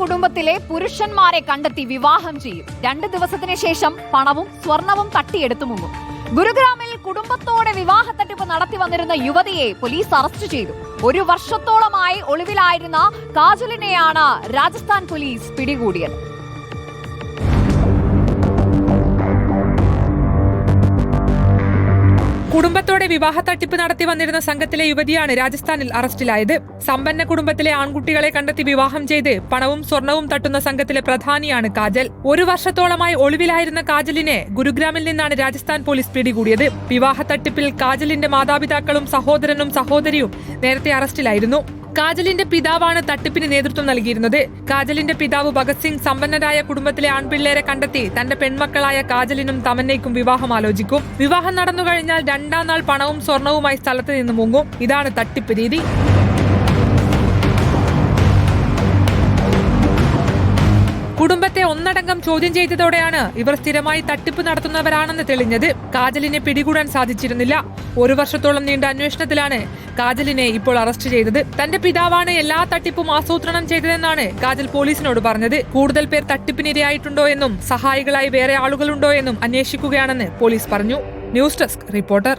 കുടുംബത്തിലെ പുരുഷന്മാരെ കണ്ടെത്തി വിവാഹം ചെയ്യും. രണ്ട് ദിവസത്തിന് ശേഷം പണവും സ്വർണവും തട്ടിയെടുത്തു മുങ്ങും. ഗുരുഗ്രാമിൽ കുടുംബത്തോടെ വിവാഹ തട്ടിപ്പ് നടത്തി വന്നിരുന്ന യുവതിയെ പോലീസ് അറസ്റ്റ് ചെയ്തു. ഒരു വർഷത്തോളമായി ഒളിവിലായിരുന്ന കാജലിനെയാണ് രാജസ്ഥാൻ പോലീസ് പിടികൂടിയത്. കുടുംബത്തോടെ വിവാഹ തട്ടിപ്പ് നടത്തി വന്നിരുന്ന സംഘത്തിലെ യുവതിയാണ് രാജസ്ഥാനിൽ അറസ്റ്റിലായത്. സമ്പന്ന കുടുംബത്തിലെ ആൺകുട്ടികളെ കണ്ടെത്തി വിവാഹം ചെയ്ത് പണവും സ്വർണവും തട്ടുന്ന സംഘത്തിലെ പ്രധാനിയാണ് കാജൽ. ഒരു വർഷത്തോളമായി ഒളിവിലായിരുന്ന കാജലിനെ ഗുരുഗ്രാമിൽ നിന്നാണ് രാജസ്ഥാൻ പോലീസ് പിടികൂടിയത്. വിവാഹ തട്ടിപ്പിൽ കാജലിന്റെ മാതാപിതാക്കളും സഹോദരനും സഹോദരിയും നേരത്തെ അറസ്റ്റിലായിരുന്നു. കാജലിന്റെ പിതാവാണ് തട്ടിപ്പിന് നേതൃത്വം നൽകിയിരുന്നത്. കാജലിന്റെ പിതാവ് ഭഗത് സിംഗ് സമ്പന്നരായ കുടുംബത്തിലെ ആൺപിള്ളേരെ കണ്ടെത്തി തന്റെ പെൺമക്കളായ കാജലിനും തമന്നയ്ക്കും വിവാഹം ആലോചിക്കും. വിവാഹം നടന്നു കഴിഞ്ഞാൽ രണ്ടാം നാൾ പണവും സ്വർണവുമായി സ്ഥലത്ത് നിന്ന് മുങ്ങും. ഇതാണ് തട്ടിപ്പ് രീതി. ഒന്നടങ്കം ചോദ്യം ചെയ്തതോടെയാണ് ഇവർ സ്ഥിരമായി തട്ടിപ്പ് നടത്തുന്നവരാണെന്ന് തെളിഞ്ഞത്. കാജലിനെ പിടികൂടാൻ സാധിച്ചിരുന്നില്ല. ഒരു വർഷത്തോളം നീണ്ട അന്വേഷണത്തിലാണ് കാജലിനെ ഇപ്പോൾ അറസ്റ്റ് ചെയ്തത്. തന്റെ പിതാവാണ് എല്ലാ തട്ടിപ്പും ആസൂത്രണം ചെയ്തതെന്നാണ് കാജൽ പോലീസിനോട് പറഞ്ഞത്. കൂടുതൽ പേർ തട്ടിപ്പിനിരയായിട്ടുണ്ടോ എന്നും സഹായികളായി വേറെ ആളുകളുണ്ടോ എന്നും അന്വേഷിക്കുകയാണെന്ന് പോലീസ് പറഞ്ഞു. News desk reporter.